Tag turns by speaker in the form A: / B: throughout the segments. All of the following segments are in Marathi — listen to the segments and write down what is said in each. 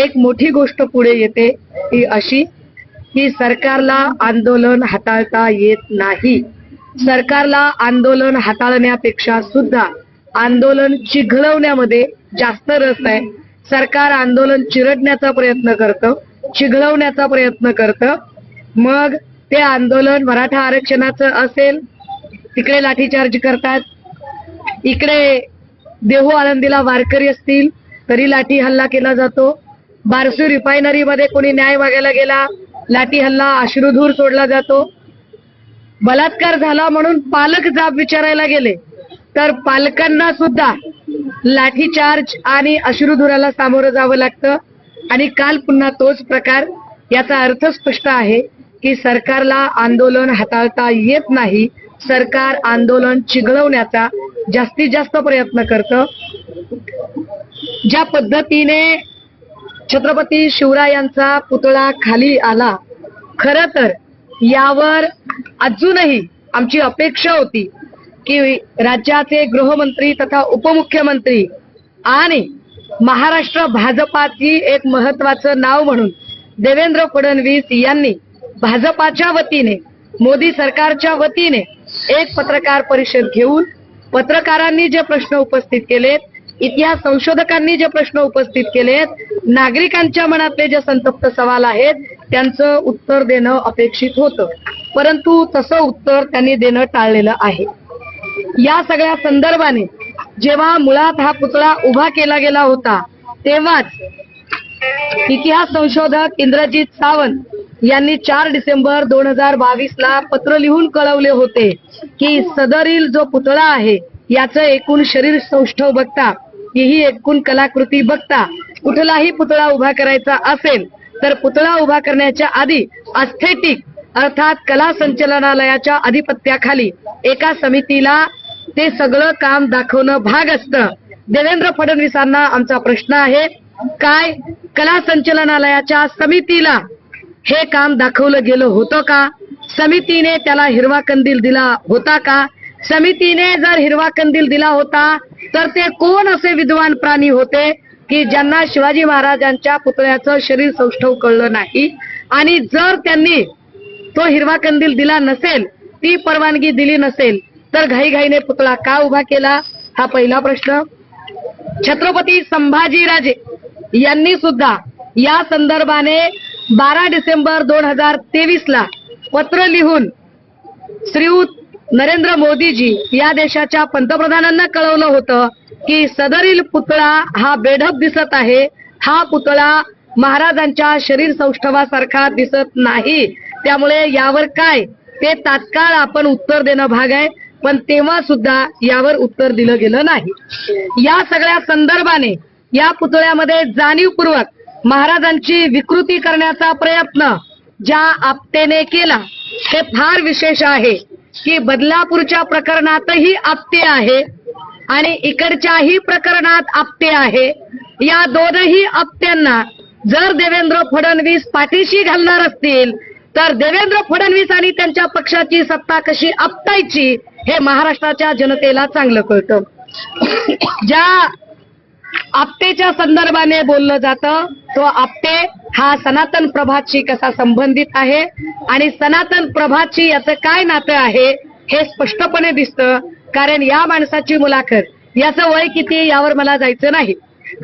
A: एक मोठी गोष्ट पुढे येते ती अशी की सरकारला आंदोलन हाताळता येत नाही. सरकारला आंदोलन हाताळण्यापेक्षा सुद्धा आंदोलन चिघळवण्यामध्ये जास्त रस आहे. सरकार आंदोलन चिरडण्याचा प्रयत्न करतं चिघळवण्याचा प्रयत्न करतं. मग ते आंदोलन मराठा आरक्षणाचं असेल तिकडे लाठीचार्ज करतात. इकडे देहू आळंदीला वारकरी असतील तरी लाठी हल्ला केला जातो. बारसू रिफायनरी मध्ये कोणी न्याय मागायला गेला लाठी हल्ला अश्रुधूर सोडला जातो. बलात्कार झाला म्हणून पालक जाब विचारायला गेले. तर पालकांना सुद्धा लाठीचार्ज आणि अश्रुधुराला सामोरं जावं लागतं. आणि काल पुन्हा तोच प्रकार. याचा अर्थ स्पष्ट आहे की सरकारला आंदोलन हाताळता येत नाही. सरकार आंदोलन चिघळवण्याचा जास्तीत जास्त प्रयत्न करतं. ज्या पद्धतीने छत्रपती शिवरायांचा पुतळा खाली आला. खर तर यावर अजूनही आमची अपेक्षा होती की राज्याचे गृहमंत्री तथा उपमुख्यमंत्री आणि महाराष्ट्र भाजपाची एक महत्वाचं नाव म्हणून देवेंद्र फडणवीस यांनी भाजपाच्या वतीने मोदी सरकारच्या वतीने एक पत्रकार परिषद घेऊन पत्रकारांनी जे प्रश्न उपस्थित केलेत इतिहास संशोधकांनी जे प्रश्न उपस्थित केलेत नागरिकांच्या मनातले जे संतप्त सवाल आहेत त्यांचं उत्तर देणं अपेक्षित होतं. परंतु तसं उत्तर त्यांनी देणं टाळलेलं आहे. या सगळ्या संदर्भाने जेव्हा मुळात हा पुतळा उभा केला गेला होता तेव्हाच इतिहास संशोधक इंद्रजित सावंत यांनी चार डिसेंबर दोन हजार बावीस ला पत्र लिहून कळवले होते की सदरील जो पुतळा आहे याचं एकूण शरीर सौष्ठव बघता ही एकूण कलाकृती बघता कुठलाही पुतळा उभा करायचा असेल तर पुतळा उभा करण्याच्या आधी अस्थेटिक अर्थात कला संचलनालयाच्या अधिपत्याखाली एका समितीला ते सगळं काम दाखवणं भाग असतं. देवेंद्र फडणवीसांना आमचा प्रश्न आहे काय कला संचलनालयाच्या समितीला हे काम दाखवलं गेलं होतं का? समितीने त्याला हिरवा कंदील दिला होता का? समितीने जर हिरवा कंदील दिला होता तर ते कोण असे विद्वान प्राणी होते की ज्यांना शिवाजी महाराजांच्या पुतळ्याचं शरीर सौष्ठव कळलं नाही? आणि जर त्यांनी तो हिरवा कंदील दिला नसेल ती परवानगी दिली नसेल तर घाईघाईने पुतळा का उभा केला? हा पहिला प्रश्न. छत्रपती संभाजीराजे यांनी सुद्धा या संदर्भाने बारा डिसेंबर दोन हजार तेवीस ला पत्र लिहून श्रीयुत नरेंद्र मोदीजी या देशाच्या पंतप्रधानांना कळवलं होतं की सदरील पुतळा हा बेढप दिसत आहे. हा पुतळा महाराजांच्या शरीर सौष्ठवासारखा दिसत नाही. त्यामुळे यावर काय? ते तात्काळ आपण उत्तर देणं भाग आहे. पण तेव्हा सुद्धा यावर उत्तर दिलं गेलं नाही. या सगळ्या संदर्भाने या पुतळ्यामध्ये जाणीवपूर्वक महाराजांची विकृती करण्याचा प्रयत्न ज्या आपतेने केला हे फार विशेष आहे. की बदलापूरच्या प्रकरणातही आपते आहे आणि इकडच्याही प्रकरणात आपते आहे. या दोनही आपत्यांना जर देवेंद्र फडणवीस पाठीशी घालणार असतील तर देवेंद्र फडणवीस आणि त्यांच्या पक्षाची सत्ता कशी आपटायची हे महाराष्ट्राच्या जनतेला चांगलं कळतं. ज्या आपतेच्या संदर्भाने बोललं जातं. तो आपते हा सनातन प्रभातशी कसा संबंधित आहे? आणि सनातन प्रभातशी याचं काय नातं आहे? हे स्पष्टपणे दिसतं. कारण या माणसाची मुलाखत याचं वय किती यावर मला जायचं नाही.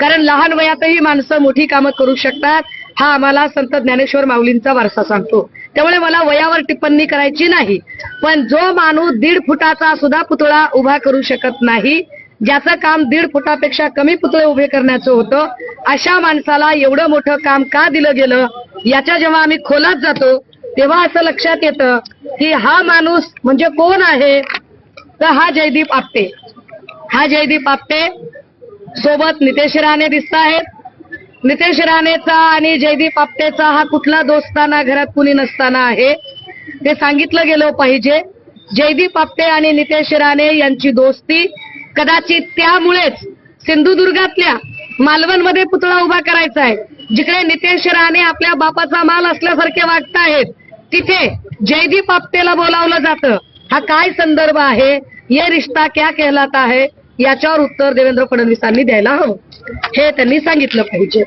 A: कारण लहान वयातही माणसं मोठी कामं करू शकतात. हा आम्हाला संत ज्ञानेश्वर माऊलींचा वारसा सांगतो. त्यामुळे मला वयावर टिप्पणी करायची नाही. पण जो माणूस दीड फुटाचा सुद्धा पुतळा उभा करू शकत नाही ज्याचं काम दीड फुटापेक्षा कमी पुतळे उभे करण्याचं होतं अशा माणसाला एवढं मोठं काम का दिलं गेलं? याच्या जेव्हा आम्ही खोलात जातो तेव्हा असं लक्षात येतं की हा माणूस म्हणजे कोण आहे? तर हा जयदीप आपटे. हा जयदीप आपटे सोबत नितेश राणे दिसत आहेत. नितेश राणेचा आणि जयदीप आपटेचा हा कुठला दोस्ताना घरात कुणी नसताना आहे? ते सांगितलं गेलं पाहिजे. जयदीप आपटे आणि नितेश राणे यांची दोस्ती कदाचित त्यामुळेच सिंधुदुर्गातल्या मालवणमध्ये पुतळा उभा करायचा आहे. जिकडे नितेश राणे आपल्या बापाचा माल असल्यासारखे वागतायत तिथे जयदीप आपटेला बोलावलं जातं. हा काय संदर्भ आहे? ये रिश्ता क्या कहलाता आहे याच्यावर उत्तर देवेंद्र फडणवीसांनी द्यायला हवं. हे त्यांनी सांगितलं पाहिजे.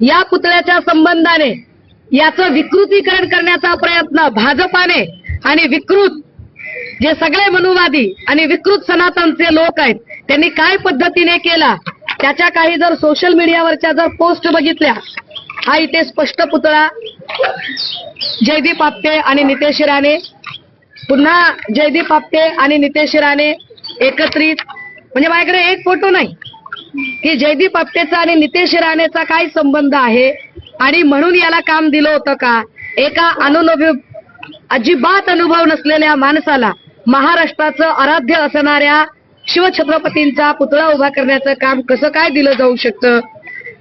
A: या पुतळ्याच्या संबंधाने याचं विकृतीकरण करण्याचा प्रयत्न भाजपाने आणि विकृत जे सगळे मनुवादी आणि विकृत सनातनचे लोक आहेत त्यांनी काय पद्धतीने केला? त्याच्या काही जर सोशल मीडियावरच्या जर पोस्ट बघितल्या हा इथे स्पष्ट पुतळा जयदीप आपटे आणि नितेश राणे पुन्हा जयदीप आपटे आणि नितेश राणे एकत्रित. म्हणजे माझ्याकडे एक फोटो नाही. की जयदीप आपटेचा आणि नितेश राणेचा काय संबंध आहे? आणि म्हणून याला काम दिलं होतं का? एका अनुभव अजिबात अनुभव नसलेल्या माणसाला महाराष्ट्राचं आराध्य असणाऱ्या शिवछत्रपतींचा पुतळा उभा करण्याचं काम कसं काय दिलं जाऊ शकतं?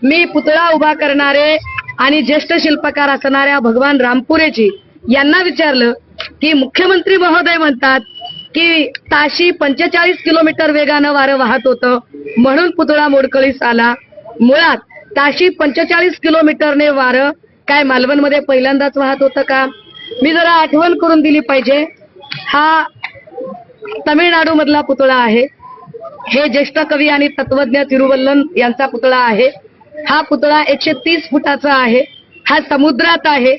A: मी पुतळा उभा करणारे आणि ज्येष्ठ शिल्पकार असणाऱ्या भगवान रामपुरेजी यांना विचारलं की मुख्यमंत्री महोदय म्हणतात की ताशी पंचेचाळीस किलोमीटर वेगानं वारं वाहत होतं म्हणून पुतळा मोडकळीस आला. मुळात ताशी पंचेचाळीस किलोमीटरने वारं काय मालवणमध्ये पहिल्यांदाच वाहत होतं का? मी जरा आठवण करून दिली पाहिजे. हा तमिळनाडू मधला पुतळा आहे. हे ज्येष्ठ कवी आणि तत्वज्ञ तिरुवल्लन यांचा पुतळा आहे. हा पुतळा एकशे तीस फुटाचा आहे. हा समुद्रात आहे.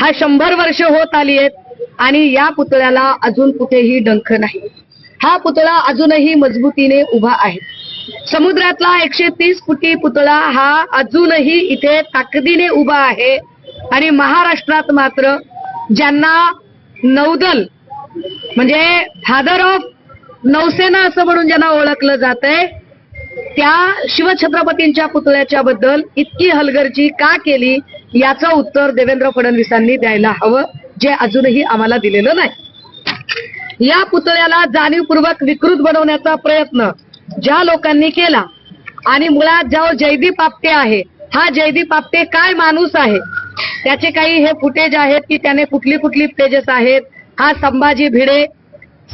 A: हा शंभर वर्ष होत आली आहेत आणि या पुतळ्याला अजून कुठेही डंख नाही. हा पुतळा अजूनही मजबूतीने उभा आहे. समुद्रातला एकशे तीस फुटी पुतळा हा अजूनही इथे ताकदीने उभा आहे. आणि महाराष्ट्रात मात्र ज्यांना नौदल म्हणजे फादर ऑफ नौसेना असं म्हणून ज्यांना ओळखलं जात आहे त्या शिवछत्रपतींच्या पुतळ्याच्या बद्दल इतकी हलगर्जी का केली याचं उत्तर देवेंद्र फडणवीसांनी द्यायला हवं जे अजूनही आम्हाला दिलेलं नाही. या पुतळ्याला जाणीवपूर्वक विकृत बनवण्याचा प्रयत्न ज्या लोकांनी केला आणि मुळात जो जयदीप आपटे आहे हा जयदीप आपटे काय माणूस आहे? त्याचे काही हे फुटेज आहेत की त्याने कुठली कुठली पेजेस आहेत? हा संभाजी भिडे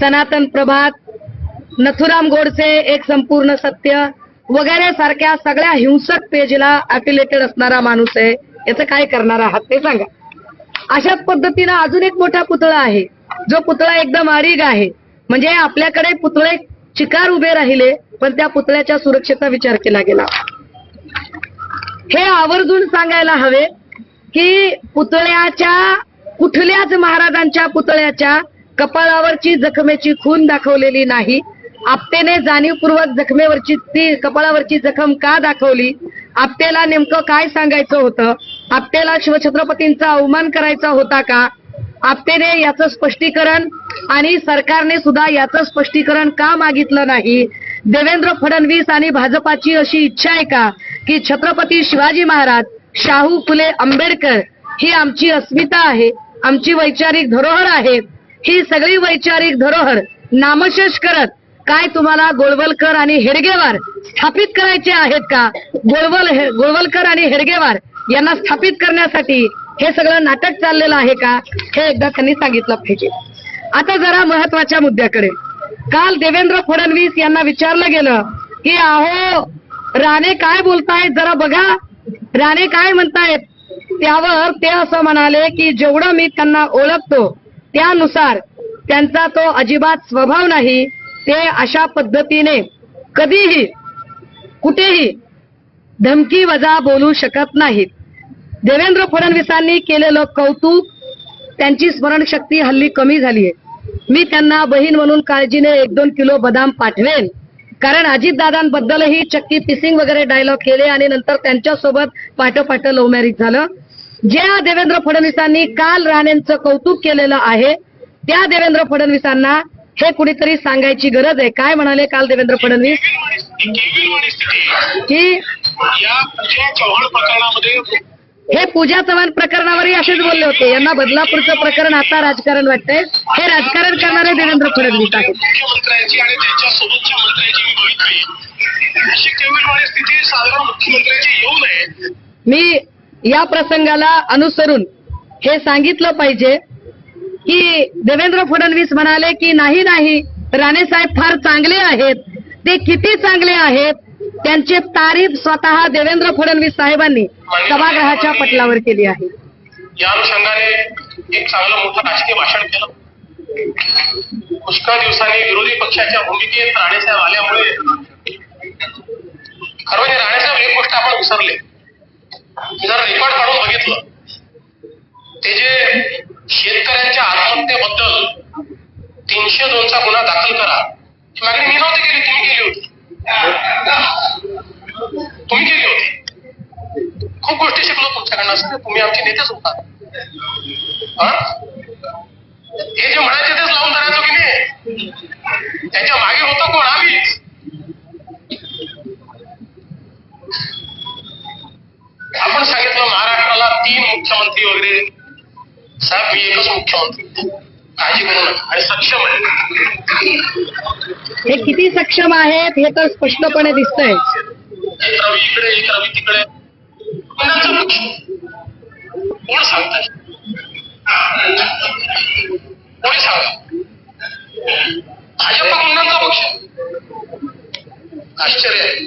A: सनातन प्रभात नथुराम गोडसे एक संपूर्ण सत्य वगैरे सारख्या सगळ्या हिंसक पेजला अफिलेटेड असणारा माणूस आहे. याचं काय करणार आहात ते सांगा. अशाच पद्धतीनं अजून एक मोठा पुतळा आहे. जो पुतळा एकदम आरीग आहे. म्हणजे आपल्याकडे पुतळे चिकार उभे राहिले पण त्या पुतळ्याच्या सुरक्षेचा विचार केला गेला. हे आवर्जून सांगायला हवे की पुतळ्याच्या कुठल्याच महाराजांच्या पुतळ्याच्या कपाळावरची जखमेची खून दाखवलेली नाही. आपतेने जाणीवपूर्वक जखमेवरची ती कपाळावरची जखम का दाखवली? आपतेला नेमकं काय सांगायचं होतं? आपतेला शिवछत्रपतींचा अवमान करायचा होता का? आपतेने याचं स्पष्टीकरण आणि सरकारने सुद्धा याचं स्पष्टीकरण का मागितलं नाही? देवेंद्र फडणवीस आणि भाजपाची अशी इच्छा आहे का की छत्रपती शिवाजी महाराज शाहू फुले आंबेडकर ही आमची अस्मिता आहे? आमची वैचारिक धरोहर आहे. ही सगळी वैचारिक धरोहर नामशेष करत काय तुम्हाला गोळवलकर आणि हेडगेवार स्थापित करायचे आहेत का? गोळवल गोळवलकर आणि हेडगेवार यांना स्थापित करण्यासाठी हे सगळं नाटक चाललेलं आहे का? हे एकदा त्यांनी सांगितलं पाहिजे. आता जरा महत्त्वाच्या मुद्द्याकडे. काल देवेंद्र फडणवीस यांना विचारलं गेलं की अहो राणे काय बोलतायत? जरा बघा. राणे काय म्हणतायत? त्यावर ते असं म्हणाले की जेवढं मी त्यांना ओळखतो त्यानुसार त्यांचा तो अजिबात स्वभाव नाही ते अशा पद्धतीने कधीही कुठेही धमकी वजा बोलू शकत नाहीत. देवेंद्र फडणवीसांनी केलेलं कौतुक त्यांची स्मरणशक्ती हल्ली कमी झालीये. मी त्यांना बहीण म्हणून काळजीने एक दोन किलो बदाम पाठवेन. कारण अजितदादांबद्दलही चक्की पिसिंग वगैरे डायलॉग केले आणि नंतर त्यांच्यासोबत पाठोपाठ लव्ह मॅरेज झालं. ज्या देवेंद्र फडणवीसांनी काल राणेंचं कौतुक केलेलं आहे त्या देवेंद्र फडणवीसांना हे कुणीतरी सांगायची गरज आहे. काय म्हणाले काल देवेंद्र फडणवीस? की हे पूजा चव्हाण प्रकरणावरही असेच बोलले होते. यांना बदलापूरचं प्रकरण आता राजकारण वाटतंय. हे राजकारण करणारे देवेंद्र फडणवीस आहेत.
B: मी
A: या प्रसंगाला अनुसरून हे सांगितलं पाहिजे की देवेंद्र फडणवीस म्हणाले की नाही नाही राणे साहेब फार चांगले आहेत ते किती चांगले आहेत त्यांची तारीफ स्वतः देवेंद्र फडणवीस साहेबांनी सभागृहाच्या पटलावर केली आहे.
B: या अनुषंगाने एक चांगलं मोठं राजकीय भाषण केलं. पुष्कळ दिवसांनी विरोधी पक्षाच्या भूमिकेत राणेसाहेब आल्यामुळे खरं म्हणजे राणेसाहेब एक गोष्ट आपण विसरले. जर रेकॉर्ड काढून बघितलं. ते जे शेतकऱ्यांच्या आत्महत्येबद्दल तीनशे दोनचा गुन्हा दाखल करा. ही मागणी मी नव्हती केली तुम्ही केली होती. तुम्ही केली होती. खूप गोष्टी शिकलो तुमच्याकडनं. तुम्ही आमचे नेतेच होता. हा? हे जे म्हणायचे तेच लावून धरायचो की नाही त्याच्यामागे होतं कोण? आम्ही आपण सांगितलं महाराष्ट्राला तीन मुख्यमंत्री वगैरे साहेब मी एकच मुख्यमंत्री. आणि सक्षम आहे.
A: हे किती सक्षम आहेत हे तर स्पष्टपणे दिसतंय.
B: इकडे एक रवी तिकडे कोण सांगताय? कोणी सांगा भाजप गुन्ह्यांचा पक्ष. आश्चर्य. आहे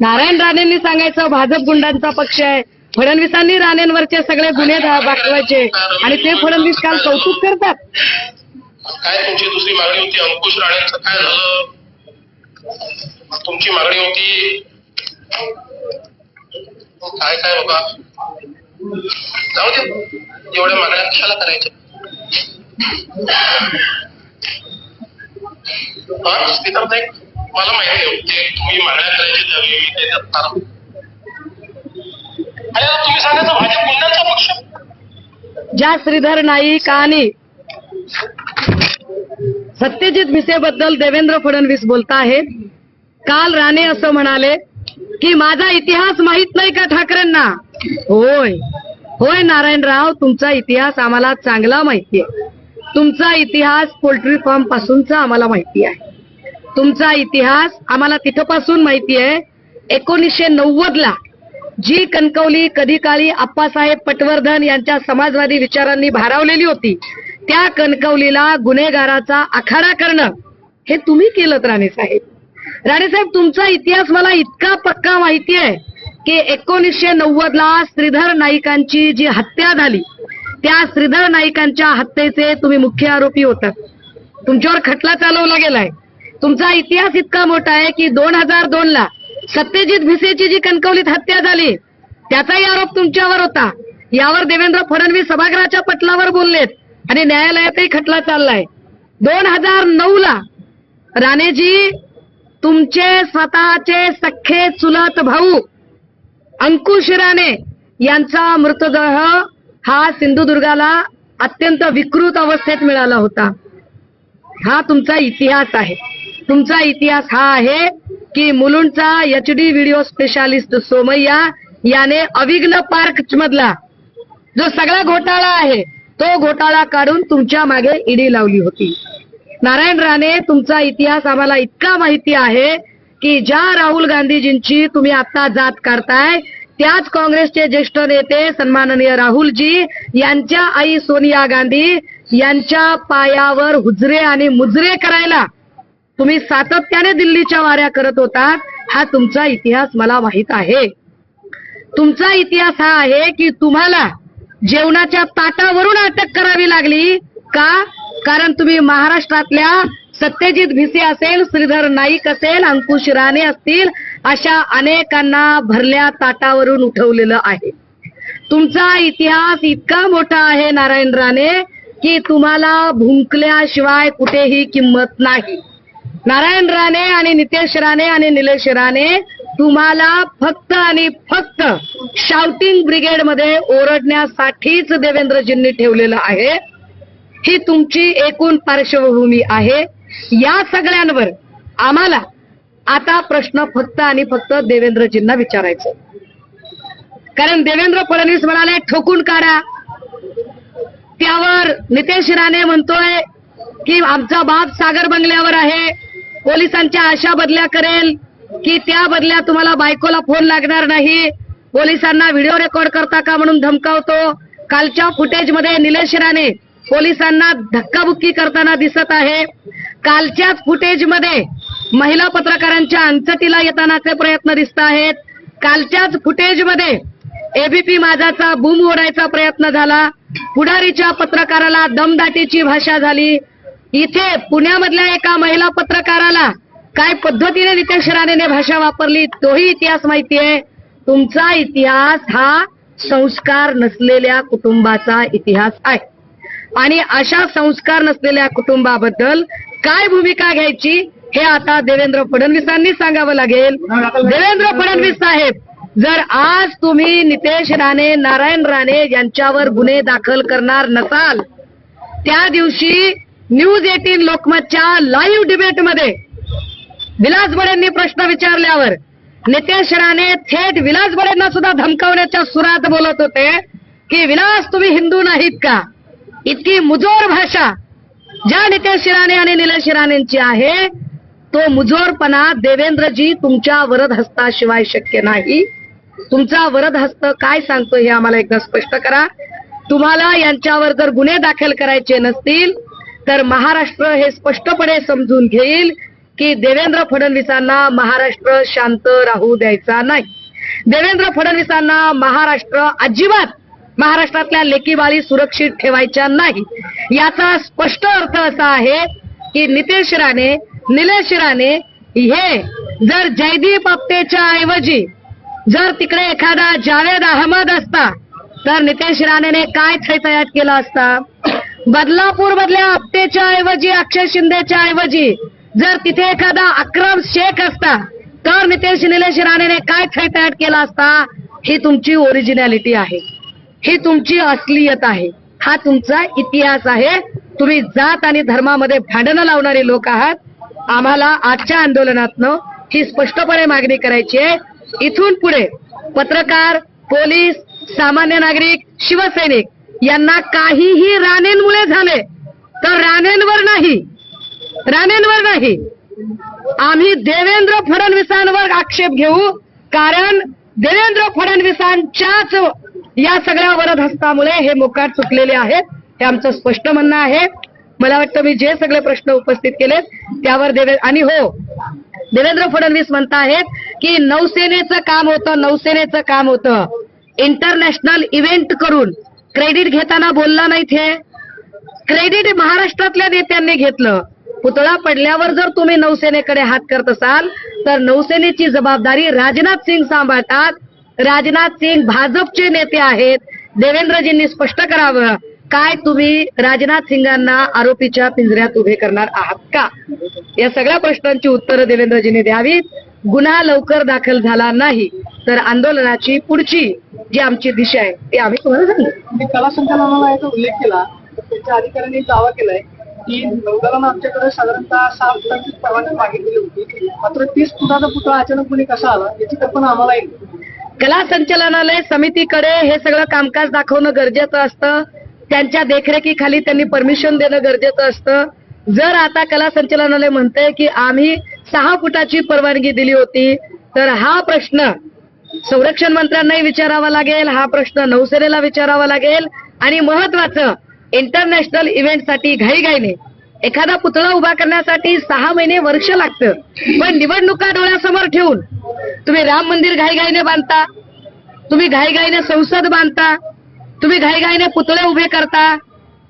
A: नारायण राणेंनी सांगायचं भाजप गुंडांचा पक्ष आहे. फडणवीसांनी राणेंवरचे सगळे गुन्हे दाखवायचे. आणि ते फडणवीस काल कौतुक करतात.
B: काय तुमची दुसरी मागणी होती? अंकुश राणेंचं काय झालं? तुमची मागणी होती? काय काय बघा जाऊ दे. एवढ्या मागण्या कशाला करायच्या? मला माहिती आहे. तुम्ही मागण्या करायची त्यावेळी. मी ते आणि आता तुम्ही भाजप गुंडांचा पक्ष?
A: ज्या श्रीधर नाईक आणि सत्यजित मिसेबद्दल देवेंद्र फडणवीस बोलताहेत काल राणे असं म्हणाले की माझा इतिहास माहीत नाही का ठाकरेंना? होय. होय नारायणराव तुमचा इतिहास आम्हाला चांगला माहिती आहे. तुमचा इतिहास पोल्ट्री फार्म पासूनचा आम्हाला माहिती आहे. तुमचा इतिहास आम्हाला तिथपासून माहिती आहे एकोणीसशे नव्वद ला जी कणकवली कधी काळी आप्पासाहेब पटवर्धन यांच्या समाजवादी विचारांनी भारावलेली होती त्या कणकवलीला गुन्हेगाराचा आखाडा करणं हे तुम्ही केलं राणे साहेब राणे साहेब तुमचा इतिहास मला इतका पक्का माहिती आहे की एकोणीसशे नव्वद ला श्रीधर नाईकांची जी हत्या झाली त्या श्रीधर नाईकांच्या हत्येचे तुम्ही मुख्य आरोपी होता. तुमच्यावर खटला चालवला गेलाय. तुमचा इतिहास इतका मोठा आहे की दोन हजार दोन ला सत्यजित भिसेची जी कणकवलीत हत्या झाली त्याचाही आरोप तुमच्यावर होता. यावर देवेंद्र फडणवीस सभागृहाच्या पटलावर बोललेत आणि न्यायालयातही खटला चाललाय. दोन हजार नऊ ला राणेजी तुमचे स्वतःचे सख्खे चुलत भाऊ अंकुश राणे यांचा मृतदेह हा सिंधुदुर्गाला अत्यंत विकृत अवस्थेत मिळाला होता. हा तुमचा इतिहास आहे. तुमचा इतिहास हा आहे. की मुलुंडचा H D video specialist Somaiya याने अविघ्न पार्क मधला जो सगळा घोटाळा आहे तो घोटाळा काढून तुमच्या मागे ईडी लावली होती. नारायण राणे तुमचा इतिहास आम्हाला इतका माहिती आहे की ज्या राहुल गांधीजींची तुम्ही आता जात काढताय त्याच काँग्रेसचे ज्येष्ठ नेते सन्माननीय राहुलजी यांच्या आई सोनिया गांधी यांच्या पायावर हुजरे आणि मुजरे करायला तुम्ही सातत्याने दिल्लीच्या वाऱ्या करत होतात हा तुमचा इतिहास मला माहीत आहे. तुमचा इतिहास हा आहे की तुम्हाला जेवणाच्या ताटावरून अटक करावी लागली का? कारण तुम्ही महाराष्ट्रातल्या सत्यजित भिसे असेल श्रीधर नाईक असेल अंकुश राणे असतील अशा अनेकांना भरल्या ताटावरून उठवलेलं आहे. तुमचा इतिहास इतका मोठा आहे नारायण राणे की तुम्हाला भुंकल्याशिवाय कुठेही किंमत नाही. नारायण राणे आणि नितेश राणे आणि निलेश राणे तुम्हाला फक्त आणि फक्त शाउटिंग ब्रिगेडमध्ये ओरडण्यासाठीच देवेंद्रजींनी ठेवलेलं आहे. ही तुमची एकूण पार्श्वभूमी आहे. या सगळ्यांवर आम्हाला आता प्रश्न फक्त आणि फक्त देवेंद्रजींना विचारायचं कारण देवेंद्र फडणवीस म्हणाले ठोकून काढा. त्यावर नितेश राणे म्हणतोय की आमचा बाप सागर बंगल्यावर आहे. पोलिसांच्या आशा बदल्या करेल की त्या बदल्या तुम्हाला बायकोला फोन लागणार नाही. पोलिसांना व्हिडिओ रेकॉर्ड करता का म्हणून धमकावतो. कालच्या फुटेजमध्ये निलेश राणे पोलिसांना धक्काबुक्की करताना दिसत आहे. कालच्याच फुटेजमध्ये महिला पत्रकारांच्या अंचटीला येतानाचे प्रयत्न दिसत आहेत. कालच्याच फुटेजमध्ये एबीपी माझाचा बूम ओढायचा प्रयत्न झाला. पुढारीच्या पत्रकाराला दमदाटीची भाषा झाली. इथे पुण्यामधल्या एका महिला पत्रकाराला काय पद्धतीने नितेश राणेने भाषा वापरली तोही इतिहास माहिती आहे. तुमचा इतिहास हा संस्कार नसलेल्या कुटुंबाचा इतिहास आहे. आणि अशा संस्कार नसलेल्या कुटुंबाबद्दल काय भूमिका घ्यायची हे आता देवेंद्र फडणवीसांनी सांगावं लागेल. देवेंद्र फडणवीस साहेब जर आज तुम्ही नितेश राणे नारायण राणे यांच्यावर गुन्हे दाखल करणार नसाल त्या दिवशी न्यूज एटीन लोकमतच्या लाईव्ह डिबेटमध्ये विलास बळेंनी प्रश्न विचारल्यावर नितेश राणे थेट विलास बळेंना सुद्धा धमकावण्याच्या सुरात बोलत होते की विलास तुम्ही हिंदू नाहीत का? इतकी मुजोर भाषा ज्या नितेश राणे आणि निलेश राणेंची आहे तो मुजोरपणा देवेंद्रजी तुमच्या वरद हस्ताशिवाय शक्य नाही. तुमचा वरद हस्त काय सांगतो हे आम्हाला एकदा स्पष्ट करा. तुम्हाला यांच्यावर जर गुन्हे दाखल करायचे नसतील तर महाराष्ट्र हे स्पष्टपणे समजून घेईल की देवेंद्र फडणवीसांना महाराष्ट्र शांत राहू द्यायचा नाही. देवेंद्र फडणवीसांना महाराष्ट्र अजिबात महाराष्ट्रातल्या लेकीबाळी सुरक्षित ठेवायच्या नाही. याचा स्पष्ट अर्थ असा आहे की नितेश राणे निलेश राणे हे जर जयदीप आपटेच्या ऐवजी जर तिकडे एखादा जावेद अहमद असता तर नितेश राणेने काय थैतयात केला असता? बदलापूर मधल्या आपटेच्या ऐवजी अक्षय शिंदेच्या ऐवजी जर तिथे एखादा अक्रम शेख असता तर नितेश निलेश राणेने काय थैतयात केला असता ही तुमची ओरिजिनॅलिटी आहे. ही तुमची असलियत आहे. हा तुमचा इतिहास आहे. तुम्ही जात आणि धर्मामध्ये भांडणं लावणारे लोक आहात. आम्हाला आजच्या आंदोलनातनं ही स्पष्टपणे मागणी करायची आहे. इथून पुढे पत्रकार पोलीस सामान्य नागरिक शिवसैनिक यांना काहीही राणेंमुळे झाले तर राणेंवर नाही. राणेंवर नाही. आम्ही देवेंद्र फडणवीसांवर आक्षेप घेऊ कारण देवेंद्र फडणवीसांच्याच या सगळ्या वरदहस्तामुळे हे मोकाट चुकलेले आहेत हे आमचं स्पष्ट म्हणणं आहे. मला वाटतं मी जे सगळे प्रश्न उपस्थित केलेत त्यावर देवे आणि हो देवेंद्र फडणवीस म्हणताहेत की नौसेनेचं काम होतं नौसेनेचं काम होतं. इंटरनॅशनल इव्हेंट करून क्रेडिट घेताना बोलला नाहीत हे. क्रेडिट महाराष्ट्रातल्या नेत्यांनी घेतलं. पुतळा पडल्यावर जर तुम्ही नौसेनेकडे हात करत असाल तर नौसेनेची जबाबदारी राजनाथ सिंग सांभाळतात. राजनाथ सिंग भाजपचे नेते आहेत. देवेंद्रजींनी स्पष्ट करावं काय तुम्ही राजनाथ सिंगांना आरोपीच्या पिंजऱ्यात उभे करणार आहात का? या सगळ्या प्रश्नांची उत्तरं देवेंद्रजींनी द्यावीत. गुन्हा लवकर दाखल झाला नाही तर आंदोलनाची पुढची जी आमची दिशा आहे ती आम्ही तुम्हाला सांगू.
C: कला संचालनाला याचा उल्लेख केला त्यांच्या अधिकाऱ्यांनी दावा केलाय की नौदलानं आमच्याकडे साधारणतः सहा फुटांची परवानगी मागितलेली होती. मात्र तीस फुटाचा पुतळा अचानकपणे कसा आला याची कल्पना आम्हाला येईल
A: कला संचालनालय समितीकडे हे सगळं कामकाज दाखवणं गरजेचं असतं. त्यांच्या देखरेखीखाली त्यांनी परमिशन देणं गरजेचं असतं. जर आता कला संचालनालय म्हणतंय की आम्ही सहा फुटाची परवानगी दिली होती तर हा प्रश्न संरक्षण मंत्र्यांनाही विचारावा लागेल. हा प्रश्न नौसेनेला विचारावा लागेल. आणि महत्वाचं इंटरनॅशनल इव्हेंटसाठी घाईघाईने एखादा पुतळा उभा करण्यासाठी सहा महिने वर्ष लागतं. पण निवडणुका डोळ्यासमोर ठेवून तुम्ही राम मंदिर घाईघाईने बांधता तुम्ही घाईघाईने संसद बांधता तुम्ही घाईघाईने पुतळे उभे करता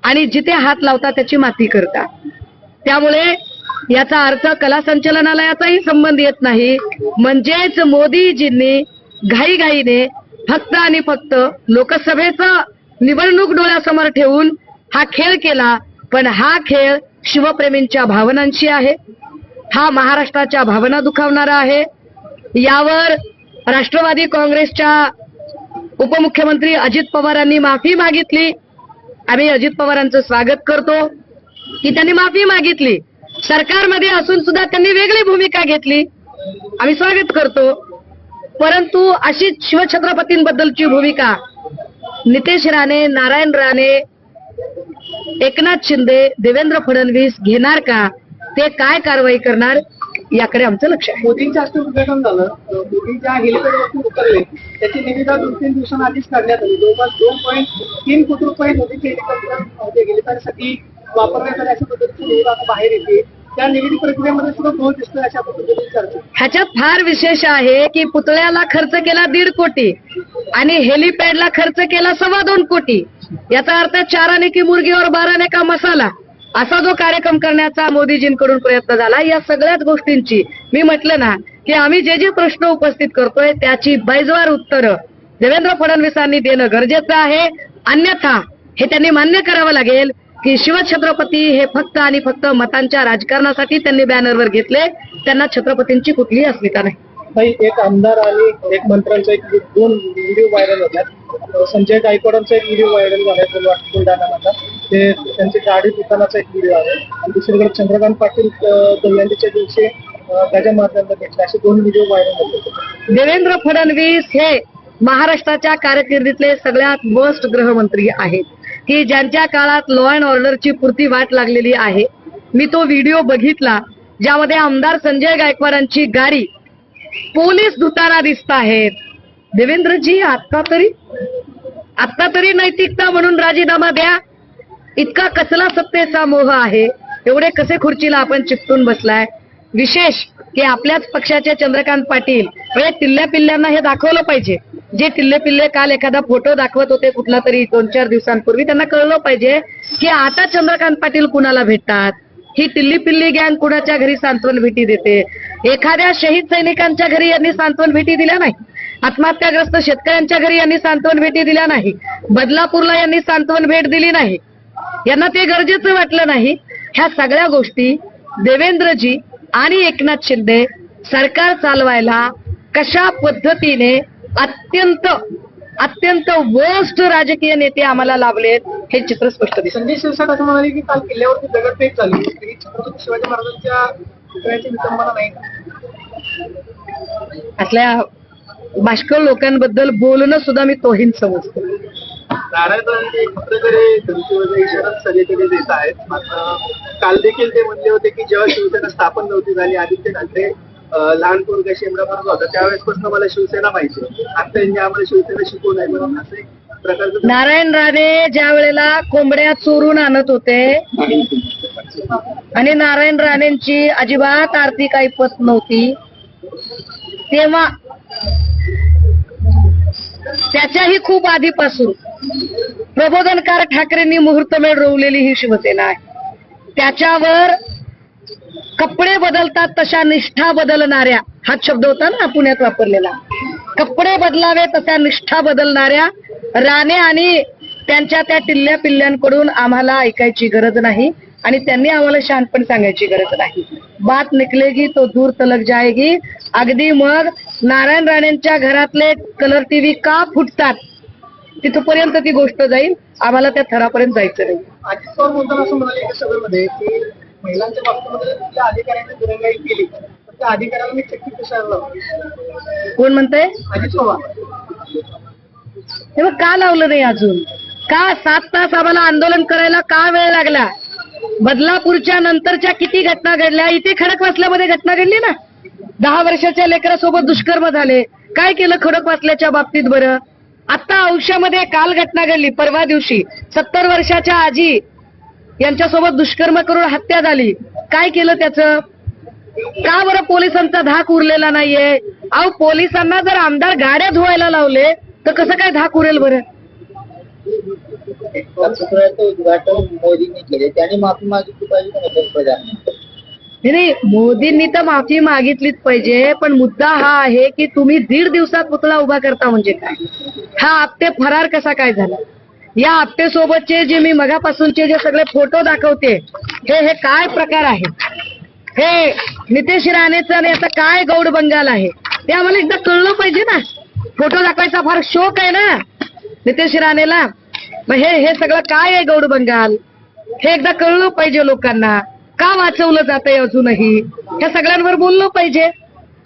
A: आणि जिथे हात लावता त्याची माती करता. त्यामुळे याचा अर्थ कला संचालनालयाचाही संबंध येत नाही. म्हणजेच मोदीजींनी घाईघाईने फक्त आणि फक्त लोकसभेचं निवडणूक डोळ्यासमोर ठेवून हा खेळ केला पण हा खेळ शिवप्रेमींच्या भावनांशी आहे. हा महाराष्ट्राच्या भावना दुखावणारा आहे. यावर राष्ट्रवादी काँग्रेसच्या उपमुख्यमंत्री अजित पवारांनी माफी मागितली. आम्ही अजित पवारांचं स्वागत करतो. की त्यांनी माफी मागितली. सरकारमध्ये असून सुद्धा त्यांनी वेगळी भूमिका घेतली. आम्ही स्वागत करतो. परंतु अशीच शिवछत्रपतींबद्दलची भूमिका. नितेश राणे नारायण राणे एकनाथ शिंदे देवेंद्र फडणवीस घेणार का? ते काय कारवाई करणार? याकडे आमचं लक्ष आहे.
C: मोदींच्या हस्ते उद्घाटन झालं. मोदींच्या मोदी उतरले. त्याची निविदा दोन तीन दिवसांआधीच काढण्यात आली. जवळपास दोन पॉईंट तीन कोटी रुपये मोदींचे हेलिकॉप्टर हेलिपॅडसाठी वापरण्यात आले अशा पद्धतीची निविदा बाहेर येते. त्या निविदी प्रक्रियेमध्ये सुद्धा दोष दिसतोय अशा पद्धतीने चर्चा
A: ह्याच्यात फार विशेष आहे की पुतळ्याला खर्च केला दीड कोटी आणि हेलिपॅडला खर्च केला सव्वा दोन कोटी. याचा अर्थ चाराने की मुर्गीवर बाराने का मसाला? असा जो कार्यक्रम करण्याचा मोदीजींकडून प्रयत्न झाला. या सगळ्याच गोष्टींची मी म्हटलं ना की आम्ही जे जे प्रश्न उपस्थित करतोय त्याची बैजवार उत्तरं देवेंद्र फडणवीसांनी देणं गरजेचं आहे. अन्यथा हे त्यांनी मान्य करावं लागेल. की शिवछत्रपती हे फक्त आणि फक्त मतांच्या राजकारणासाठी त्यांनी बॅनरवर घेतले. त्यांना छत्रपतींची कुठलीही अस्मिता नाही.
C: एक आमदार आणि एक मंत्र्यांचा एक दोन व्हिडिओ व्हायरल होतात संजय गायकवाडांचा एक व्हिडिओ व्हायरल वाटतं बुलढाण्याचा ते त्यांची गाडी दुकानाचा एक व्हिडिओ आहे. आणि दुसरीकडे चंद्रकांत पाटील दहीहंडीच्या दिवशी गजा मारल्याला भेटले असे दोन व्हिडिओ व्हायरल होते.
A: देवेंद्र फडणवीस हे महाराष्ट्राच्या कारकिर्दीतले सगळ्यात वर्स्ट गृहमंत्री आहेत. की ज्यांच्या काळात लॉ अँड ऑर्डरची पुरती वाट लागलेली आहे. मी तो व्हिडिओ बघितला ज्यामध्ये आमदार संजय गायकवाडांची गाडी पोलीस धुताना दिसत आहेत देवेंद्रजी आता तरी? आत्ता तरी नैतिकता म्हणून राजीनामा द्या. इतका कसला सत्तेचा मोह आहे. एवढे कसे खुर्चीला आपण चिपटून बसलाय? विशेष की आपल्याच पक्षाचे चंद्रकांत पाटील म्हणजे टिल्ल्या पिल्ल्यांना हे दाखवलं पाहिजे. जे टिल्ले पिल्ले काल एखादा फोटो दाखवत होते कुठला तरी दोन चार दिवसांपूर्वी त्यांना कळलं पाहिजे की आता चंद्रकांत पाटील कुणाला भेटतात? ही टिल्ली पिल्ली गँग कुणाच्या घरी सांत्वन भेटी देते? एखाद्या शहीद सैनिकांच्या घरी यांनी सांत्वन भेटी दिल्या नाही? आत्महत्याग्रस्त शेतकऱ्यांच्या घरी यांनी सांत्वन भेटी दिल्या नाही? बदलापूरला यांनी सांत्वन भेट दिली नाही? यांना ते गरजेचं वाटलं नाही? ह्या सगळ्या गोष्टी देवेंद्रजी आणि एकनाथ शिंदे सरकार चालवायला कशा पद्धतीने अत्यंत अत्यंत वर्स्ट राजकीय नेते आम्हाला लाभलेत हे चित्र स्पष्ट दिसत.
C: संजय शिरसाट असं म्हणाले की काल किल्ल्यावरती दगडफेक झाली. तरी छत्रपती शिवाजी महाराजांच्या पुतळ्याची विटंबना नाही.
A: असल्या बाष्कळ लोकांबद्दल बोलणं सुद्धा मी तोहीन समजतो.
C: नारायण सगळीकडे देत आहेत. मात्र काल देखील ते म्हणले होते की जेव्हा शिवसेना स्थापन नव्हती झाली आदित्य ठाकरे लहान पोरगा शेमडा होता त्यावेळेसपासून मला शिवसेना माहिती आता त्यांनी आम्हाला शिवसेना शिकवून आहे म्हणून असं एक प्रकारचं
A: नारायण राणे ज्या वेळेला कोंबड्या चोरून आणत होते आणि नारायण राणेंची अजिबात आर्थिक ऐपत नव्हती तेव्हा त्याच्याही खूप आधीपासून प्रबोधनकार ठाकरेंनी मुहूर्तमेढ रोवलेली ही शिवसेना आहे. त्याच्यावर कपडे बदलतात तशा निष्ठा बदलणाऱ्या. हा शब्द होता ना पुण्यात वापरलेला. कपडे बदलावे तशा निष्ठा बदलणाऱ्या. राणे आणि त्यांच्या त्या टिल्ल्या पिल्ल्यांकडून आम्हाला ऐकायची गरज नाही आणि त्यांनी आम्हाला शहाणपण सांगायची गरज नाही. बात निकलेगी तो दूर तलक जायगी अगदी मग नारायण राणेंच्या घरातले कलर टीव्ही का फुटतात? तिथपर्यंत ती गोष्ट जाईल. आम्हाला त्या थरापर्यंत जायचं नाही.
C: महिलांच्या बाबतीमध्ये कुठल्या अधिकाऱ्यांनी दिरंगाई केली. तर त्या अधिकाऱ्याला मी चक्की कशाला लावली
A: कोण म्हणतंय?
C: अजित पवार.
A: हे मग का लावलं नाही अजून? का सात तास आम्हाला आंदोलन करायला का वेळ लागला? बदलापूरच्या नंतरच्या किती घटना घडल्या? इथे खडकवासल्यामध्ये घटना घडली ना? दहा वर्षाच्या लेकरासोबत दुष्कर्म झाले. काय केलं खडकवासल्याच्या बाबतीत बरं? आता औषधामध्ये काल घटना घडली परवा दिवशी. सत्तर वर्षाच्या आजी यांच्यासोबत दुष्कर्म करून हत्या झाली. काय केलं त्याचं? का बरं पोलिसांचा धाक उरलेला नाहीये? अहो पोलिसांना जर आमदार गाड्या धुवायला लावले तर कसं काय धाक उरेल बरं?
D: उद्घाटन मोदींनी केले माफी मागितली पाहिजे नाही
A: मोदींनी तर माफी मागितलीच पाहिजे पण मुद्दा हा आहे की तुम्ही दीड दिवसात पुतळा उभा करता म्हणजे काय? हा आपटे फरार कसा काय झाला? या आपटेसोबतचे जे मी मगापासूनचे जे सगळे फोटो दाखवते हे हे काय प्रकार आहे? हे नितेश राणेचा आणि आता काय गौड बंगाल आहे? ते आम्हाला एकदा कळलं पाहिजे ना. फोटो दाखवायचा फार शोक आहे ना नितेश राणेला. मग हे हे सगळं काय आहे गौड बंगाल? हे एकदा कळलं पाहिजे लोकांना. का वाचवलं जातंय अजूनही? ह्या सगळ्यांवर बोललं पाहिजे.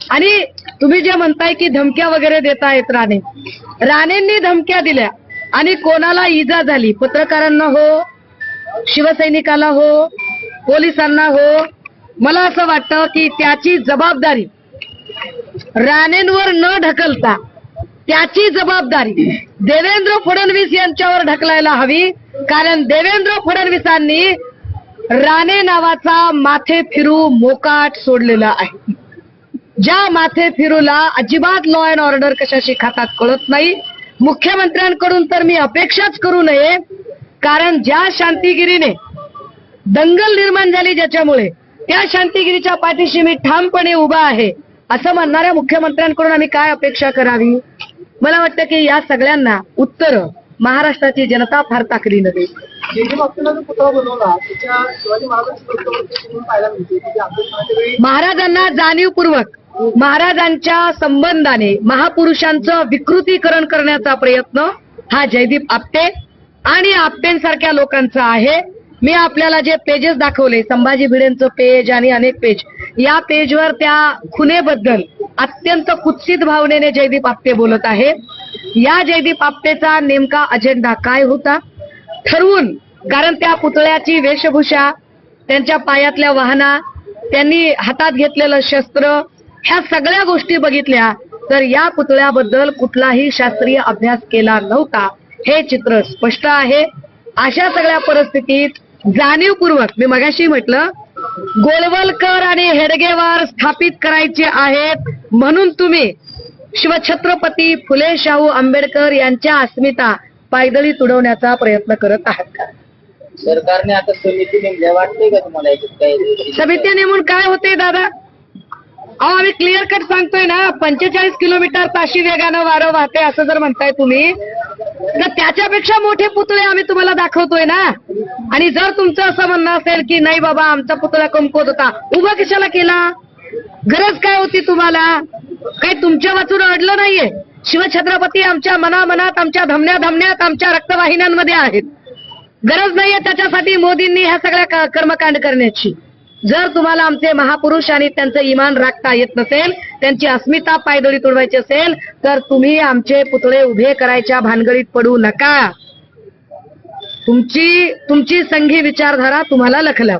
A: आणि तुम्ही जे म्हणताय की धमक्या वगैरे देतायत राणे. राणेंनी धमक्या दिल्या. आणि कोणाला इजा झाली पत्रकारांना हो शिवसैनिकाला हो पोलिसांना हो मला असं वाटतं की त्याची जबाबदारी राणेंवर न ढकलता त्याची जबाबदारी देवेंद्र फडणवीस यांच्यावर ढकलायला हवी कारण देवेंद्र फडणवीसांनी राणे नावाचा माथे फिरू मोकाट सोडलेला आहे. ज्या माथे फिरूला अजिबात लॉ अँड ऑर्डर कशाशी खातात कळत नाही. मुख्यमंत्र्यांकडून तर मी अपेक्षाच करू नये कारण ज्या शांतिगिरीने दंगल निर्माण झाली ज्याच्यामुळे त्या शांतिगिरीच्या पाठीशी मी ठामपणे उभा आहे असं म्हणणाऱ्या मुख्यमंत्र्यांकडून आम्ही काय अपेक्षा करावी? मला वाटतं की या सगळ्यांना उत्तर महाराष्ट्राची जनता फार
C: आंबेडकरांच्या वेळी
A: महाराजांना जाणीवपूर्वक महाराजांच्या संबंधाने महापुरुषांचं विकृतीकरण करण्याचा प्रयत्न हा जयदीप आपटे आणि आपटेंसारख्या लोकांचा आहे. मी आपल्याला जे पेजेस दाखवले संभाजी भिडेंचं पेज आणि अनेक पेज या पेजवर त्या खुनेबद्दल अत्यंत कुत्सित भावनेने जयदीप आपटे बोलत आहे या जयदीप आपटेचा नेमका अजेंडा काय होता? ठरवून कारण त्या पुतळ्याची वेशभूषा त्यांच्या पायातल्या वाहना त्यांनी हातात घेतलेलं शस्त्र ह्या सगळ्या गोष्टी बघितल्या तर या पुतळ्याबद्दल कुठलाही शास्त्रीय अभ्यास केला नव्हता. हे चित्र स्पष्ट आहे. अशा सगळ्या परिस्थितीत जाणीवपूर्वक मी मगाशी म्हटलं गोलवलकर आणि हेडगेवार स्थापित करायचे आहेत. म्हणून तुम्ही शिवछत्रपती फुले शाहू आंबेडकर यांच्या अस्मिता पायदळी तुडवण्याचा प्रयत्न करत आहात. का
D: सरकारने आता समिती नेमल्या वाटते का तुम्हाला याच्यात
A: समिती नेमून काय होते दादा? अहो आम्ही क्लिअर कट सांगतोय ना पंचेचाळीस किलोमीटर ताशी वेगानं वारं वाहते असं जर म्हणताय तुम्ही तर त्याच्यापेक्षा मोठे पुतळे आम्ही तुम्हाला दाखवतोय ना. आणि जर तुमचं असं म्हणणं असेल की नाही बाबा आमचा पुतळा कमकुवत होता. उभा कशाला केला? गरज काय होती तुम्हाला? काही तुमच्या वाचून अडलं नाहीये? शिवछत्रपती आमच्या मनामनात आमच्या धमन्या धमन्यात आमच्या रक्तवाहिन्यांमध्ये आहेत. गरज नाहीये त्याच्यासाठी मोदींनी ह्या सगळ्या कर्मकांड करण्याची. जर तुम्हाला आमचे महापुरुष आणि त्यांचं इमान राखता येत नसेल त्यांची अस्मिता पायदळी तुडवायची असेल तर तुम्ही आमचे पुतळे उभे करायच्या भानगडीत पडू नका. तुमची तुमची संघी विचारधारा तुम्हाला लखलं